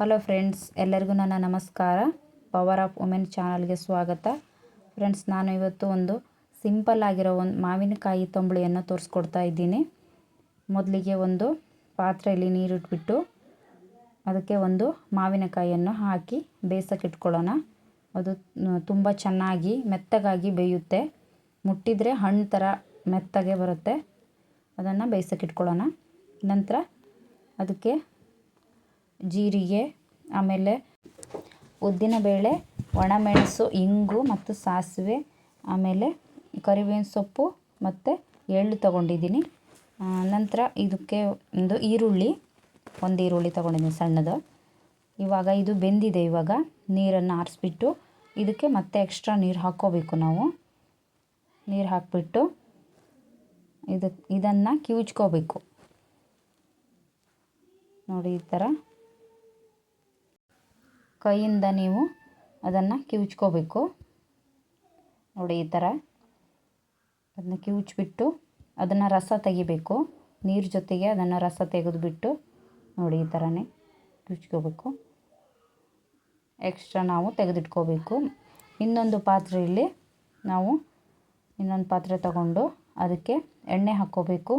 Hello friends ಎಲ್ಲರಿಗೂ ನನ್ನ ನಮಸ್ಕಾರ. ಪವರ್ ಆಫ್ ವುಮೆನ್ ಚಾನಲ್ಗೆ ಸ್ವಾಗತ. ಫ್ರೆಂಡ್ಸ್ ನಾನು ಇವತ್ತು ಒಂದು ಸಿಂಪಲ್ ಆಗಿರೋ ಒಂದು ಮಾವಿನಕಾಯಿ ತೊಂಬಳಿಯನ್ನು ತೋರಿಸ್ಕೊಡ್ತಾ ಇದ್ದೀನಿ. ಮೊದಲಿಗೆ ಒಂದು ಪಾತ್ರೆಯಲ್ಲಿ ನೀರಿಟ್ಬಿಟ್ಟು ಅದಕ್ಕೆ ಒಂದು ಮಾವಿನಕಾಯಿಯನ್ನು ಹಾಕಿ ಬೇಯಿಸೋಕೆ ಇಟ್ಕೊಳ್ಳೋಣ. ಅದು ತುಂಬ ಚೆನ್ನಾಗಿ ಮೆತ್ತಗಾಗಿ ಬೇಯುತ್ತೆ. ಮುಟ್ಟಿದರೆ ಹಣ್ಣು ಥರ ಮೆತ್ತಗೆ ಬರುತ್ತೆ. ಅದನ್ನು ಬೇಯಿಸೋಕೆ ಇಟ್ಕೊಳ್ಳೋಣ. ನಂತರ ಅದಕ್ಕೆ ಜೀರಿಗೆ, ಆಮೇಲೆ ಉದ್ದಿನಬೇಳೆ ಒಣಮೆಣಸು, ಇಂಗು ಮತ್ತು ಸಾಸಿವೆ, ಆಮೇಲೆ ಕರಿಬೇವಿನ ಸೊಪ್ಪು ಮತ್ತು ಎಳ್ಳು ತೊಗೊಂಡಿದ್ದೀನಿ. ನಂತರ ಇದಕ್ಕೆ ಒಂದು ಈರುಳ್ಳಿ ಒಂದು ಈರುಳ್ಳಿ ತೊಗೊಂಡಿದ್ದೀನಿ ಸಣ್ಣದು. ಇವಾಗ ಇದು ಬೆಂದಿದೆ ಇವಾಗ, ನೀರನ್ನು ಆರಿಸ್ಬಿಟ್ಟು ಇದಕ್ಕೆ ಮತ್ತೆ ಎಕ್ಸ್ಟ್ರಾ ನೀರು ಹಾಕ್ಕೋಬೇಕು ನಾವು. ನೀರು ಹಾಕಿಬಿಟ್ಟು ಇದು, ಇದನ್ನು ಕಿವುಚ್ಕೋಬೇಕು. ನೋಡಿ ಈ ಥರ ಕೈಯಿಂದ ನೀವು ಅದನ್ನು ಕಿವುಚ್ಕೋಬೇಕು. ನೋಡಿ ಈ ಥರ ಅದನ್ನ ಕಿವುಚ್ಬಿಟ್ಟು ಅದನ್ನು ರಸ ತೆಗಿಬೇಕು. ನೀರು ಜೊತೆಗೆ ಅದನ್ನು ರಸ ತೆಗೆದುಬಿಟ್ಟು ನೋಡಿ ಈ ಥರನೇ ಕಿವುಚ್ಕೋಬೇಕು. ಎಕ್ಸ್ಟ್ರಾ ನಾವು ತೆಗೆದಿಟ್ಕೋಬೇಕು. ಇನ್ನೊಂದು ಪಾತ್ರೆಯಲ್ಲಿ ನಾವು ಇನ್ನೊಂದು ಪಾತ್ರೆ ತಗೊಂಡು ಅದಕ್ಕೆ ಎಣ್ಣೆ ಹಾಕ್ಕೋಬೇಕು.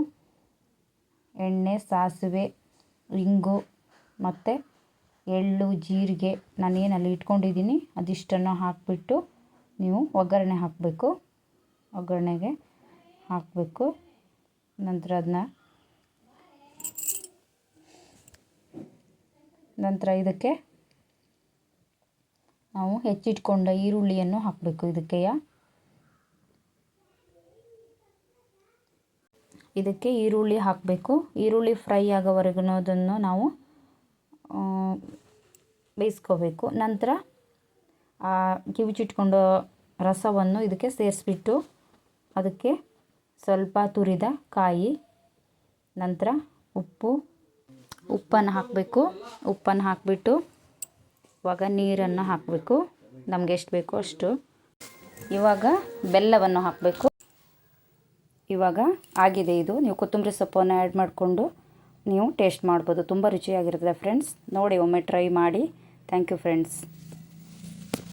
ಎಣ್ಣೆ, ಸಾಸಿವೆ, ಇಂಗು ಮತ್ತು ಎಳ್ಳು, ಜೀರಿಗೆ ನಾನೇನು ಅಲ್ಲಿ ಇಟ್ಕೊಂಡಿದ್ದೀನಿ. ಅದಿಷ್ಟನ್ನು ಹಾಕಿಬಿಟ್ಟು ನೀವು ಒಗ್ಗರಣೆ ಹಾಕಬೇಕು. ಒಗ್ಗರಣೆಗೆ ಹಾಕಬೇಕು. ನಂತರ ಅದನ್ನ ನಂತರ ಇದಕ್ಕೆ ನಾವು ಹೆಚ್ಚಿಟ್ಕೊಂಡ ಈರುಳ್ಳಿಯನ್ನು ಹಾಕಬೇಕು. ಇದಕ್ಕೆಯ ಇದಕ್ಕೆ ಈರುಳ್ಳಿ ಹಾಕಬೇಕು. ಈರುಳ್ಳಿ ಫ್ರೈ ಆಗೋವರೆಗೂ ಅದನ್ನು ನಾವು ಬೇಯಿಸ್ಕೋಬೇಕು. ನಂತರ ಕಿವುಚಿಟ್ಕೊಂಡು ರಸವನ್ನು ಇದಕ್ಕೆ ಸೇರಿಸ್ಬಿಟ್ಟು ಅದಕ್ಕೆ ಸ್ವಲ್ಪ ತುರಿದ ಕಾಯಿ, ನಂತರ ಉಪ್ಪು, ಉಪ್ಪನ್ನು ಹಾಕಬೇಕು. ಉಪ್ಪನ್ನು ಹಾಕಿಬಿಟ್ಟು ಇವಾಗ ನೀರನ್ನು ಹಾಕಬೇಕು. ನಮಗೆ ಎಷ್ಟು ಬೇಕೋ ಅಷ್ಟು. ಇವಾಗ ಬೆಲ್ಲವನ್ನು ಹಾಕಬೇಕು. ಇವಾಗ ಆಗಿದೆ ಇದು. ನೀವು ಕೊತ್ತಂಬರಿ ಸೊಪ್ಪನ್ನು ಆ್ಯಡ್ ಮಾಡಿಕೊಂಡು ನೀವು ಟೇಸ್ಟ್ ಮಾಡ್ಬೋದು. ತುಂಬ ರುಚಿಯಾಗಿರುತ್ತೆ ಫ್ರೆಂಡ್ಸ್. ನೋಡಿ, ಒಮ್ಮೆ ಟ್ರೈ ಮಾಡಿ. Thank you friends